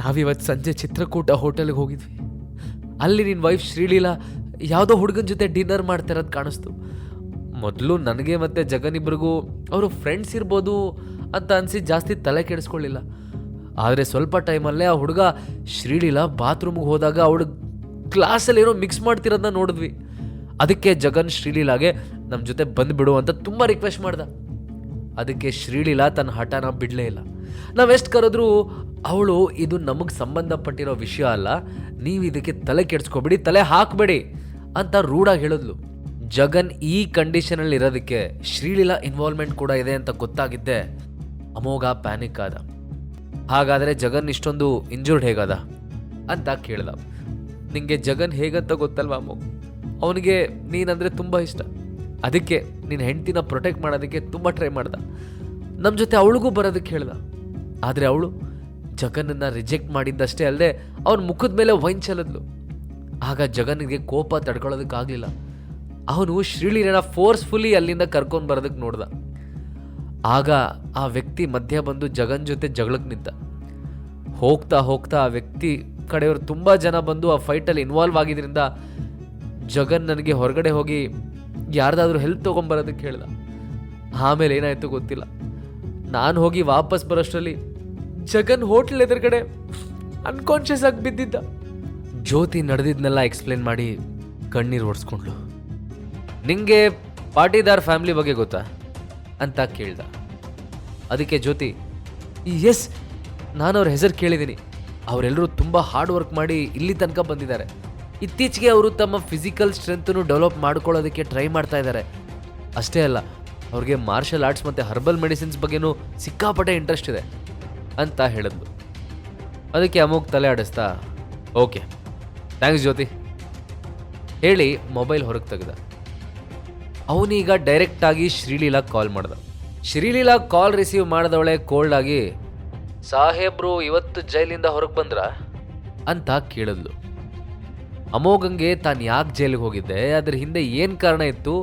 ನಾವಿವತ್ತು ಸಂಜೆ ಚಿತ್ರಕೂಟ ಹೋಟೆಲ್ಗೆ ಹೋಗಿದ್ವಿ. ಅಲ್ಲಿ ನಿನ್ನ ವೈಫ್ ಶ್ರೀಲೀಲಾ ಯಾವುದೋ ಹುಡುಗನ ಜೊತೆ ಡಿನ್ನರ್ ಮಾಡ್ತಿರೋದು ಕಾಣಿಸ್ತು. ಮೊದಲು ನನಗೆ ಮತ್ತು ಜಗನಿಬ್ರಿಗೂ ಅವರು ಫ್ರೆಂಡ್ಸ್ ಇರ್ಬೋದು ಅಂತ ಅನಿಸಿ ಜಾಸ್ತಿ ತಲೆ ಕೆಡಿಸ್ಕೊಳ್ಳಿಲ್ಲ. ಆದರೆ ಸ್ವಲ್ಪ ಟೈಮಲ್ಲೇ ಆ ಹುಡುಗ ಶ್ರೀಲೀಲಾ ಬಾತ್ರೂಮ್ಗೆ ಹೋದಾಗ ಅವಳು ಕ್ಲಾಸಲ್ಲಿ ಏನೋ ಮಿಕ್ಸ್ ಮಾಡ್ತಿರೋದನ್ನ ನೋಡಿದ್ವಿ. ಅದಕ್ಕೆ ಜಗನ್ ಶ್ರೀಲೀಲಾಗೆ ನಮ್ಮ ಜೊತೆ ಬಂದುಬಿಡು ಅಂತ ತುಂಬ ರಿಕ್ವೆಸ್ಟ್ ಮಾಡ್ದ. ಅದಕ್ಕೆ ಶ್ರೀಲೀಲಾ ತನ್ನ ಹಠನ ಬಿಡಲೇ ಇಲ್ಲ. ನಾವೆಷ್ಟು ಕರೆದ್ರೂ, ಅವಳು ಇದು ನಮಗೆ ಸಂಬಂಧಪಟ್ಟಿರೋ ವಿಷಯ ಅಲ್ಲ, ನೀವು ಇದಕ್ಕೆ ತಲೆ ಕೆಡಿಸ್ಕೊಬೇಡಿ, ತಲೆ ಹಾಕಬೇಡಿ ಅಂತ ರೂಢಾಗಿ ಹೇಳಿದ್ಲು. ಜಗನ್ ಈ ಕಂಡೀಷನಲ್ಲಿ ಇರೋದಕ್ಕೆ ಶ್ರೀಲೀಲಾ ಇನ್ವಾಲ್ವ್ಮೆಂಟ್ ಕೂಡ ಇದೆ ಅಂತ ಗೊತ್ತಾಗಿದ್ದೆ. ಅಮೋಘ ಪ್ಯಾನಿಕ್ ಆದ. ಹಾಗಾದರೆ ಜಗನ್ ಇಷ್ಟೊಂದು ಇಂಜೂರ್ಡ್ ಹೇಗದ ಅಂತ ಕೇಳ್ದ. ನಿಂಗೆ ಜಗನ್ ಹೇಗಂತ ಗೊತ್ತಲ್ವಾ ಅಮೋಘ್ ಅವನಿಗೆ ನೀನಂದರೆ ತುಂಬ ಇಷ್ಟ. ಅದಕ್ಕೆ ನಿನ್ನ ಹೆಂಡ್ತಿನ ಪ್ರೊಟೆಕ್ಟ್ ಮಾಡೋದಕ್ಕೆ ತುಂಬ ಟ್ರೈ ಮಾಡ್ದ. ನಮ್ಮ ಜೊತೆ ಅವಳಿಗೂ ಬರೋದಕ್ಕೆ ಹೇಳ್ದ. ಆದರೆ ಅವಳು ಜಗನನ್ನು ರಿಜೆಕ್ಟ್ ಮಾಡಿದ್ದಷ್ಟೇ ಅಲ್ಲದೆ ಅವನ ಮುಖದ ಮೇಲೆ ವೈನ್ ಚೆಲ್ಲದ್ಲು. ಆಗ ಜಗನ್ನಿಗೆ ಕೋಪ ತಡ್ಕೊಳ್ಳೋದಕ್ಕಾಗಲಿಲ್ಲ. ಅವನು ಶ್ರೀಲೀಲನ ಫೋರ್ಸ್ಫುಲಿ ಅಲ್ಲಿಂದ ಕರ್ಕೊಂಡು ಬರೋದಕ್ಕೆ ನೋಡ್ದ. ಆಗ ಆ ವ್ಯಕ್ತಿ ಮಧ್ಯ ಬಂದು ಜಗನ್ ಜೊತೆ ಜಗಳಕ್ಕೆ ನಿಂತ. ಹೋಗ್ತಾ ಹೋಗ್ತಾ ಆ ವ್ಯಕ್ತಿ ಕಡೆಯವರು ತುಂಬ ಜನ ಬಂದು ಆ ಫೈಟಲ್ಲಿ ಇನ್ವಾಲ್ವ್ ಆಗಿದ್ರಿಂದ ಜಗನ್ ನನಗೆ ಹೊರಗಡೆ ಹೋಗಿ ಯಾರ್ದಾದ್ರೂ ಹೆಲ್ಪ್ ತೊಗೊಂಬರೋದಕ್ಕೆ ಹೇಳ್ದ. ಆಮೇಲೆ ಏನಾಯಿತು ಗೊತ್ತಿಲ್ಲ. ನಾನು ಹೋಗಿ ವಾಪಸ್ ಬರೋಷ್ಟರಲ್ಲಿ ಜಗನ್ ಹೋಟ್ಲ್ ಎದುರುಗಡೆ ಅನ್ಕಾನ್ಷಿಯಸ್ ಆಗಿ ಬಿದ್ದಿದ್ದ. ಜ್ಯೋತಿ ನಡೆದಿದ್ನೆಲ್ಲ ಎಕ್ಸ್ಪ್ಲೇನ್ ಮಾಡಿ ಕಣ್ಣೀರು ಓಡಿಸ್ಕೊಂಡ್ಲು ನಿಂಗೆ ಪಾಟಿದಾರ್ ಫ್ಯಾಮಿಲಿ ಬಗ್ಗೆ ಗೊತ್ತಾ? ಅಂತ ಕೇಳ್ದ. ಅದಕ್ಕೆ ಜ್ಯೋತಿ ಎಸ್ ನಾನು ಅವ್ರ ಹೆಸರು ಕೇಳಿದ್ದೀನಿ ಅವರೆಲ್ಲರೂ ತುಂಬ ಹಾರ್ಡ್ ವರ್ಕ್ ಮಾಡಿ ಇಲ್ಲಿ ತನಕ ಬಂದಿದ್ದಾರೆ. ಇತ್ತೀಚೆಗೆ ಅವರು ತಮ್ಮ ಫಿಸಿಕಲ್ ಸ್ಟ್ರೆಂತನ್ನು ಡೆವಲಪ್ ಮಾಡ್ಕೊಳ್ಳೋದಕ್ಕೆ ಟ್ರೈ ಮಾಡ್ತಾ ಇದ್ದಾರೆ. ಅಷ್ಟೇ ಅಲ್ಲ, ಅವ್ರಿಗೆ ಮಾರ್ಷಲ್ ಆರ್ಟ್ಸ್ ಮತ್ತು ಹರ್ಬಲ್ ಮೆಡಿಸಿನ್ಸ್ ಬಗ್ಗೆನೂ ಸಿಕ್ಕಾಪಟ್ಟೆ ಇಂಟ್ರೆಸ್ಟ್ ಇದೆ. ಅಂತ ಹೇಳಿದ್ಲು. ಅದಕ್ಕೆ ಅಮೋಕ್ ತಲೆ ಆಡಿಸ್ತಾ, ಓಕೆ, ಥ್ಯಾಂಕ್ಸ್ ಜ್ಯೋತಿ. ಹೇಳಿ ಮೊಬೈಲ್ ಹೊರಗೆ ತೆಗೆದ. ಅವನೀಗ ಡೈರೆಕ್ಟಾಗಿ ಶ್ರೀಲೀಲಾ ಕಾಲ್ ಮಾಡ್ದ. ಶ್ರೀಲೀಲಾ ಕಾಲ್ ರಿಸೀವ್ ಮಾಡಿದವಳೆ ಕೋಲ್ಡ್ ಆಗಿ, ಸಾಹೇಬ್ರು, ಇವತ್ತು ಜೈಲಿಂದ ಹೊರಗೆ ಬಂದ್ರ? ಅಂತ ಕೇಳಿದ್ಲು. ಅಮೋಘಂಗೆ ತಾನು ಯಾಕೆ ಜೈಲಿಗೆ ಹೋಗಿದ್ದೆ, ಅದ್ರ ಹಿಂದೆ ಏನು ಕಾರಣ ಇತ್ತು,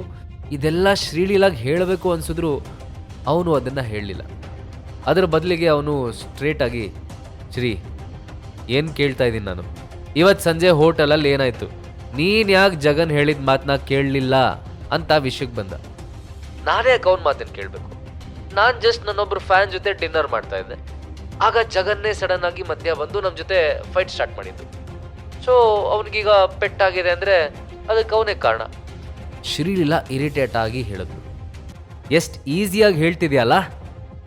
ಇದೆಲ್ಲ ಶ್ರೀಲೀಲಾಗ್ ಹೇಳಬೇಕು ಅನಿಸಿದ್ರು, ಅವನು ಅದನ್ನು ಹೇಳಲಿಲ್ಲ. ಅದರ ಬದಲಿಗೆ ಅವನು ಸ್ಟ್ರೇಟಾಗಿ ಶ್ರೀ, ಏನು ಕೇಳ್ತಾ ಇದ್ದೀನಿ ನಾನು? ಇವತ್ತು ಸಂಜೆ ಹೋಟೆಲಲ್ಲಿ ಏನಾಯಿತು? ನೀನು ಯಾಕೆ ಜಗನ್ ಹೇಳಿದ ಮಾತನ್ನ ಕೇಳಲಿಲ್ಲ? ಅಂತ ವಿಷಯಕ್ಕೆ ಬಂದ. ನಾನೇ ಅವನ ಮಾತನ್ನು ಕೇಳಬೇಕು? ನಾನು ಜಸ್ಟ್ ನನ್ನೊಬ್ಬರು ಫ್ಯಾನ್ ಜೊತೆ ಡಿನ್ನರ್ ಮಾಡ್ತಾ ಇದ್ದೆ. ಆಗ ಜಗನ್ನೇ ಸಡನ್ ಆಗಿ ಮಧ್ಯ ಬಂದು ನಮ್ಮ ಜೊತೆ ಫೈಟ್ ಸ್ಟಾರ್ಟ್ ಮಾಡಿದ್ದು. ಸೊ ಅವನಿಗೀಗ ಪೆಟ್ಟಾಗಿದೆ ಅಂದರೆ ಅದಕ್ಕೆ ಅವನೇ ಕಾರಣ. ಶ್ರೀಲೀಲಾ ಇರಿಟೇಟ್ ಆಗಿ ಹೇಳಿದ್ರು ಎಷ್ಟು ಈಸಿಯಾಗಿ ಹೇಳ್ತಿದ್ಯಲ್ಲ?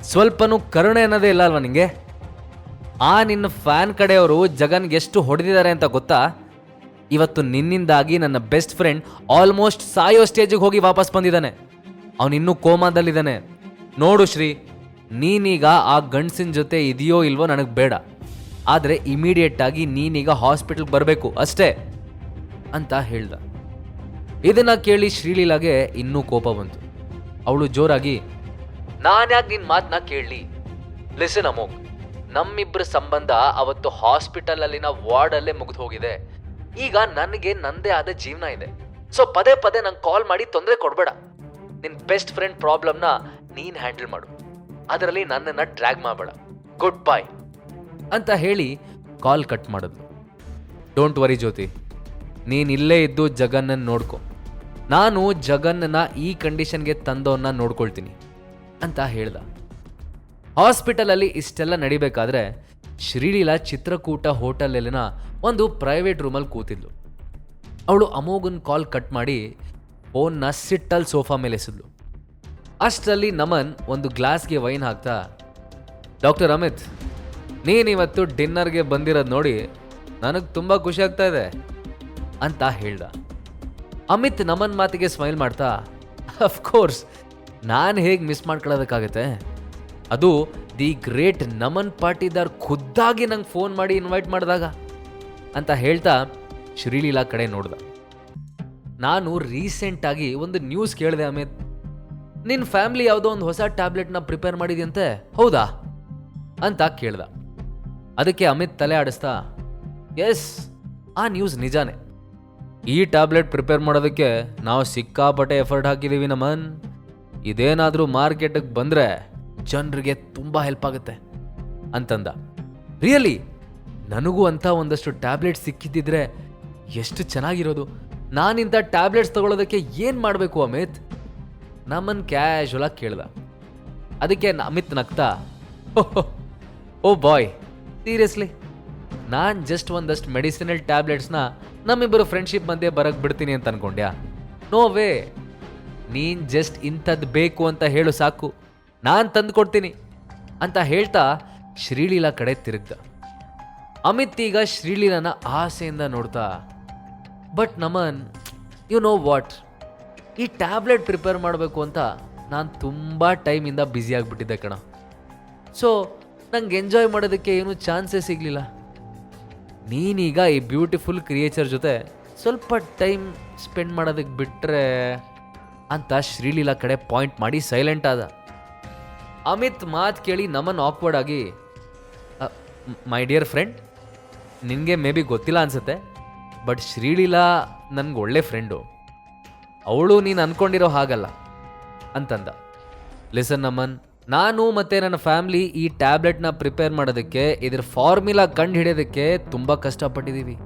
ಸ್ವಲ್ಪನೂ ಕರುಣೆ ಅನ್ನೋದೇ ಇಲ್ಲ ಅಲ್ವಾ ನಿಂಗೆ? ಆ ನಿನ್ನ ಫ್ಯಾನ್ ಕಡೆಯವರು ಜಗನ್ಗೆ ಎಷ್ಟು ಹೊಡೆದಿದ್ದಾರೆ ಅಂತ ಗೊತ್ತಾ? ಇವತ್ತು ನಿನ್ನಿಂದಾಗಿ ನನ್ನ ಬೆಸ್ಟ್ ಫ್ರೆಂಡ್ ಆಲ್ಮೋಸ್ಟ್ ಸಾಯೋ ಸ್ಟೇಜಿಗೆ ಹೋಗಿ ವಾಪಸ್ ಬಂದಿದ್ದಾನೆ. ಅವನಿನ್ನೂ ಕೋಮಾದಲ್ಲಿದ್ದಾನೆ. ನೋಡು ಶ್ರೀ, ನೀನೀಗ ಆ ಗಂಡಸಿನ ಜೊತೆ ಇದೆಯೋ ಇಲ್ವೋ ನನಗೆ ಬೇಡ. ಆದರೆ ಇಮಿಡಿಯೇಟ್ ಆಗಿ ನೀನೀಗ ಹಾಸ್ಪಿಟಲ್ಗೆ ಬರಬೇಕು, ಅಷ್ಟೇ ಅಂತ ಹೇಳ್ದ. ಇದನ್ನು ಕೇಳಿ ಶ್ರೀಲೀಲಾಗೆ ಇನ್ನೂ ಕೋಪ ಬಂತು. ಅವಳು ಜೋರಾಗಿ ನಾನ್ಯಾಕೆ ನಿನ್ನ ಮಾತನ್ನ ಕೇಳಲಿ. ಲಿಸನ್ ಅಮೋಕ್ ನಮ್ಮಿಬ್ಬರ ಸಂಬಂಧ ಅವತ್ತು ಹಾಸ್ಪಿಟಲ್ ಅಲ್ಲಿನ ವಾರ್ಡ್ ಅಲ್ಲೇ ಮುಗಿದು ಹೋಗಿದೆ ಈಗ ನನಗೆ ನಂದೇ ಆದ ಜೀವನ ಇದೆ. ಸೊ ಪದೇ ಪದೇ ನಂಗೆ ಕಾಲ್ ಮಾಡಿ ತೊಂದರೆ ಕೊಡಬೇಡ. ನಿನ್ನ ಬೆಸ್ಟ್ ಫ್ರೆಂಡ್ ಪ್ರಾಬ್ಲಮ್ನ ನೀನು ಹ್ಯಾಂಡಲ್ ಮಾಡು. ಅದರಲ್ಲಿ ನನ್ನನ್ನು ಡ್ರ್ಯಾಗ್ ಮಾಡಬೇಡ. ಗುಡ್ ಬಾಯ್ ಅಂತ ಹೇಳಿ ಕಾಲ್ ಕಟ್ ಮಾಡಿದ್ಲು. ಡೋಂಟ್ ವರಿ ಜ್ಯೋತಿ, ನೀನು ಇಲ್ಲೇ ಇದ್ದು ಜಗನ್ನ ನೋಡ್ಕೊ. ನಾನು ಜಗನ್ನ ಈ ಕಂಡೀಷನ್ಗೆ ತಂದವನ್ನ ನೋಡ್ಕೊಳ್ತೀನಿ. ಅಂತ ಹೇಳ್ದ. ಹಾಸ್ಪಿಟಲಲ್ಲಿ ಇಷ್ಟೆಲ್ಲ ನಡಿಬೇಕಾದ್ರೆ ಶ್ರೀಲೀಲಾ ಚಿತ್ರಕೂಟ ಹೋಟೆಲಲ್ಲಿನ ಒಂದು ಪ್ರೈವೇಟ್ ರೂಮಲ್ಲಿ ಕೂತಿದ್ಲು. ಅವಳು ಅಮೋಘನ್ ಕಾಲ್ ಕಟ್ ಮಾಡಿ ಫೋನ್ನ ಸಿಟ್ಟಲ್ಲಿ ಸೋಫಾ ಮೇಲೆ ಎಸಿದ್ಲು. ಅಷ್ಟರಲ್ಲಿ ನಮನ್ ಒಂದು ಗ್ಲಾಸ್ಗೆ ವೈನ್ ಹಾಕ್ತಾ, ಡಾಕ್ಟರ್ ಅಮಿತ್ ನೀನಿವತ್ತು ಡಿನ್ನರ್ಗೆ ಬಂದಿರೋದು ನೋಡಿ ನನಗೆ ತುಂಬ ಖುಷಿ ಆಗ್ತಾ ಇದೆ ಅಂತ ಹೇಳ್ದ. ಅಮಿತ್ ನಮನ್ ಮಾತಿಗೆ ಸ್ಮೈಲ್ ಮಾಡ್ತಾ ಅಫ್ಕೋರ್ಸ್ ನಾನು ಹೇಗೆ ಮಿಸ್ ಮಾಡ್ಕೊಳ್ಳೋದಕ್ಕಾಗತ್ತೆ? ಅದು ದಿ ಗ್ರೇಟ್ ನಮನ್ ಪಾಟಿದಾರ್ ಖುದ್ದಾಗಿ ನಂಗೆ ಫೋನ್ ಮಾಡಿ ಇನ್ವೈಟ್ ಮಾಡಿದಾಗ ಅಂತ ಹೇಳ್ತಾ ಶ್ರೀಲೀಲಾ ಕಡೆ ನೋಡ್ದೆ. ನಾನು ರೀಸೆಂಟಾಗಿ ಒಂದು ನ್ಯೂಸ್ ಕೇಳಿದೆ ಅಮಿತ್. ನಿನ್ನ ಫ್ಯಾಮ್ಲಿ ಯಾವುದೋ ಒಂದು ಹೊಸ ಟ್ಯಾಬ್ಲೆಟ್ನ ಪ್ರಿಪೇರ್ ಮಾಡಿದ್ಯಂತೆ, ಹೌದಾ? ಅಂತ ಕೇಳ್ದ. ಅದಕ್ಕೆ ಅಮಿತ್ ತಲೆ ಆಡಿಸ್ತಾ ಎಸ್ ಆ ನ್ಯೂಸ್ ನಿಜಾನೇ. ಈ ಟ್ಯಾಬ್ಲೆಟ್ ಪ್ರಿಪೇರ್ ಮಾಡೋದಕ್ಕೆ ನಾವು ಸಿಕ್ಕಾಪಟ್ಟೆ ಎಫರ್ಟ್ ಹಾಕಿದ್ದೀವಿ ನಮನ್. ಇದೇನಾದರೂ ಮಾರ್ಕೆಟಿಗೆ ಬಂದರೆ ಜನರಿಗೆ ತುಂಬ ಹೆಲ್ಪ್ ಆಗುತ್ತೆ ಅಂತಂದ. ರಿಯಲಿ ನನಗೂ ಅಂತ ಒಂದಷ್ಟು ಟ್ಯಾಬ್ಲೆಟ್ಸ್ ಸಿಕ್ಕಿದ್ದಿದ್ರೆ ಎಷ್ಟು ಚೆನ್ನಾಗಿರೋದು. ನಾನಿಂಥ ಟ್ಯಾಬ್ಲೆಟ್ಸ್ ತಗೊಳ್ಳೋದಕ್ಕೆ ಏನು ಮಾಡಬೇಕು ಅಮಿತ್? ನಮ್ಮನ್ನು ಕ್ಯಾಶುವಲ್ ಆಗಿ ಕೇಳ್ದ. ಅದಕ್ಕೆ ಅಮಿತ್ ನಗ್ತಾ ಓ ಬಾಯ್ ಸೀರಿಯಸ್ಲಿ ನಾನು ಜಸ್ಟ್ ಒಂದಷ್ಟು ಮೆಡಿಸಿನಲ್ ಟ್ಯಾಬ್ಲೆಟ್ಸ್ನ ನಮ್ಮಿಬ್ಬರು ಫ್ರೆಂಡ್ಶಿಪ್ ಮಧ್ಯೆ ಬರಕ್ಕೆ ಬಿಡ್ತೀನಿ ಅಂತ ಅನ್ಕೊಂಡ್ಯಾ? ನೋ ವೇ ನೀನು ಜಸ್ಟ್ ಇಂಥದ್ದು ಬೇಕು ಅಂತ ಹೇಳು ಸಾಕು. ನಾನು ತಂದು ಕೊಡ್ತೀನಿ ಅಂತ ಹೇಳ್ತಾ ಶ್ರೀಲೀಲಾ ಕಡೆ ತಿರುಗ್ದ. ಅಮಿತ್ ಈಗ ಶ್ರೀಲೀಲನ ಆಸೆಯಿಂದ ನೋಡ್ತಾ but Naman you know what ಈ ಟ್ಯಾಬ್ಲೆಟ್ ಪ್ರಿಪೇರ್ ಮಾಡಬೇಕು ಅಂತ ನಾನು ತುಂಬ ಟೈಮಿಂದ ಬ್ಯುಸಿ ಆಗಿಬಿಟ್ಟಿದ್ದೆ ಕಣ. ಸೊ ನಂಗೆ ಎಂಜಾಯ್ ಮಾಡೋದಕ್ಕೆ ಏನೂ ಚಾನ್ಸೇ ಸಿಗಲಿಲ್ಲ. ನೀನೀಗ ಈ ಬ್ಯೂಟಿಫುಲ್ ಕ್ರಿಯೇಚರ್ ಜೊತೆ ಸ್ವಲ್ಪ ಟೈಮ್ ಸ್ಪೆಂಡ್ ಮಾಡೋದಕ್ಕೆ ಬಿಟ್ಟರೆ ಅಂತ ಶ್ರೀಲೀಲಾ ಕಡೆ ಪಾಯಿಂಟ್ ಮಾಡಿ ಸೈಲೆಂಟ್ ಆದ. ಅಮಿತ್ ಮಾತು ಕೇಳಿ ನಮನ್ ಆಕ್ವರ್ಡ್ ಆಗಿ ಮೈ ಡಿಯರ್ ಫ್ರೆಂಡ್ ನಿನಗೆ ಮೇ ಬಿ ಗೊತ್ತಿಲ್ಲ ಅನ್ಸುತ್ತೆ ಬಟ್ ಶ್ರೀಲೀಲಾ ನನಗೆ ಒಳ್ಳೆ ಫ್ರೆಂಡು ಅವಳು ನೀನು ಅನ್ಕೊಂಡಿರೋ ಹಾಗಲ್ಲ, ಅಂತಂದ. ಲಿಸನ್ ನಮನ್, ನಾನು ಮತ್ತು ನನ್ನ ಫ್ಯಾಮ್ಲಿ ಈ ಟ್ಯಾಬ್ಲೆಟ್ನ ಪ್ರಿಪೇರ್ ಮಾಡೋದಕ್ಕೆ, ಇದ್ರ ಫಾರ್ಮುಲಾ ಕಂಡು ಹಿಡಿಯೋದಕ್ಕೆ ತುಂಬ ಕಷ್ಟಪಟ್ಟಿದ್ದೀವಿ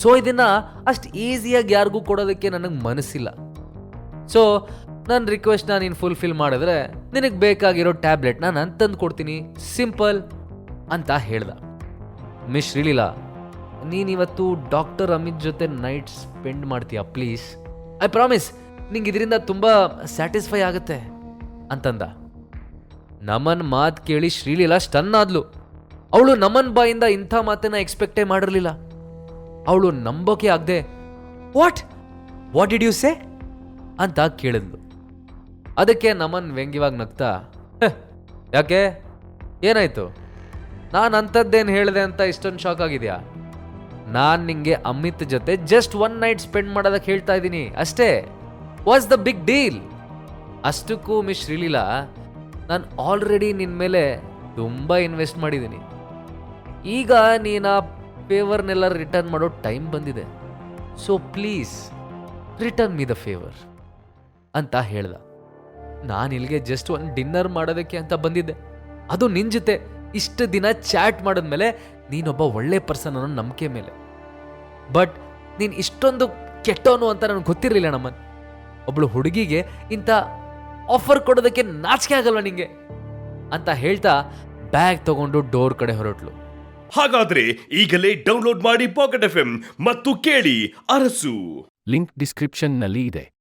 ಸೊ ಇದನ್ನು ಅಷ್ಟು ಈಸಿಯಾಗಿ ಯಾರಿಗೂ ಕೊಡೋದಕ್ಕೆ ನನಗೆ ಮನಸ್ಸಿಲ್ಲ. ಸೊ ನನ್ನ ರಿಕ್ವೆಸ್ಟ್ನ ನೀನು ಫುಲ್ಫಿಲ್ ಮಾಡಿದ್ರೆ ನಿನಗೆ ಬೇಕಾಗಿರೋ ಟ್ಯಾಬ್ಲೆಟ್ನ ನಾನು ತಂದು ಕೊಡ್ತೀನಿ. ಸಿಂಪಲ್ ಅಂತ ಹೇಳ್ದ. ಮಿಸ್ ಶ್ರೀಲೀಲಾ ನೀನಿವತ್ತು ಡಾಕ್ಟರ್ ಅಮಿತ್ ಜೊತೆ ನೈಟ್ ಸ್ಪೆಂಡ್ ಮಾಡ್ತೀಯಾ ಪ್ಲೀಸ್ ಐ ಪ್ರಾಮಿಸ್ ನಿಂಗೆ ಇದರಿಂದ ತುಂಬ ಸ್ಯಾಟಿಸ್ಫೈ ಆಗುತ್ತೆ ಅಂತಂದ. ನಮನ್ ಮಾತು ಕೇಳಿ ಶ್ರೀಲೀಲಾ ಸ್ಟನ್ ಆದ್ಲು. ಅವಳು ನಮನ್ ಬಾಯಿಂದ ಇಂಥ ಮಾತನ್ನ ಎಕ್ಸ್ಪೆಕ್ಟೇ ಮಾಡಿರಲಿಲ್ಲ. ಅವಳು ನಂಬೋಕೆ ಆಗದೆ what what did you say ಅಂತ ಕೇಳಿದ್ಲು. ಅದಕ್ಕೆ ನಮನ್ ವ್ಯಂಗ್ಯವಾಗಿ ನಗ್ತಾ "ಹೆ, ಯಾಕೆ? ಏನಾಯ್ತು? ನಾನು ಅಂಥದ್ದೇನು ಹೇಳಿದೆ ಅಂತ ಇಷ್ಟೊಂದು ಶಾಕ್ ಆಗಿದೆಯಾ? ನಾನು ನಿಂಗೆ ಅಮಿತ್ ಜೊತೆ ಜಸ್ಟ್ ಒನ್ ನೈಟ್ ಸ್ಪೆಂಡ್ ಮಾಡೋದಕ್ಕೆ ಹೇಳ್ತಾ ಇದ್ದೀನಿ ಅಷ್ಟೇ. ವಾಸ್ ದ ಬಿಗ್ ಡೀಲ್ ಅಷ್ಟಕ್ಕೂ ಮಿಸ್ ಶ್ರೀಲೀಲಾ ನಾನು ಆಲ್ರೆಡಿ ನಿನ್ನ ಮೇಲೆ ತುಂಬ ಇನ್ವೆಸ್ಟ್ ಮಾಡಿದ್ದೀನಿ. ಈಗ ನೀನು ಆ ಫೇವರ್ನೆಲ್ಲ ರಿಟರ್ನ್ ಮಾಡೋ ಟೈಮ್ ಬಂದಿದೆ. So please return me the favour ಅಂತ ಹೇಳ್ದ. ನಾನು ಇಲ್ಲಿಗೆ ಜಸ್ಟ್ ಒಂದು ಡಿನ್ನರ್ ಮಾಡೋದಕ್ಕೆ ಅಂತ ಬಂದಿದ್ದೆ. ಅದು ನಿನ್ನ ಜೊತೆ ಇಷ್ಟು ದಿನ ಚಾಟ್ ಮಾಡಿದ್ಮೇಲೆ ನೀನೊಬ್ಬ ಒಳ್ಳೆ ಪರ್ಸನ್ ಅನ್ನೋ ನಂಬಿಕೆ ಮೇಲೆ. ಬಟ್ ನೀನು ಇಷ್ಟೊಂದು ಕೆಟ್ಟವನು ಅಂತ ನನಗೆ ಗೊತ್ತಿರಲಿಲ್ಲ ನಮ್ಮನ್. ಒಬ್ಬಳು ಹುಡುಗಿಗೆ ಇಂಥ ಆಫರ್ ಕೊಡೋದಕ್ಕೆ ನಾಚಿಕೆ ಆಗಲ್ವ ನಿಂಗೆ? ಅಂತ ಹೇಳ್ತಾ ಬ್ಯಾಗ್ ತಗೊಂಡು ಡೋರ್ ಕಡೆ ಹೊರಟ್ಲು. ಹಾಗಾದ್ರೆ ಈಗಲೇ ಡೌನ್ಲೋಡ್ ಮಾಡಿ ಪಾಕೆಟ್ ಎಫ್ ಮತ್ತು ಕೇಳಿ ಅರಸು. ಲಿಂಕ್ ಡಿಸ್ಕ್ರಿಪ್ಷನ್ನಲ್ಲಿ ಇದೆ.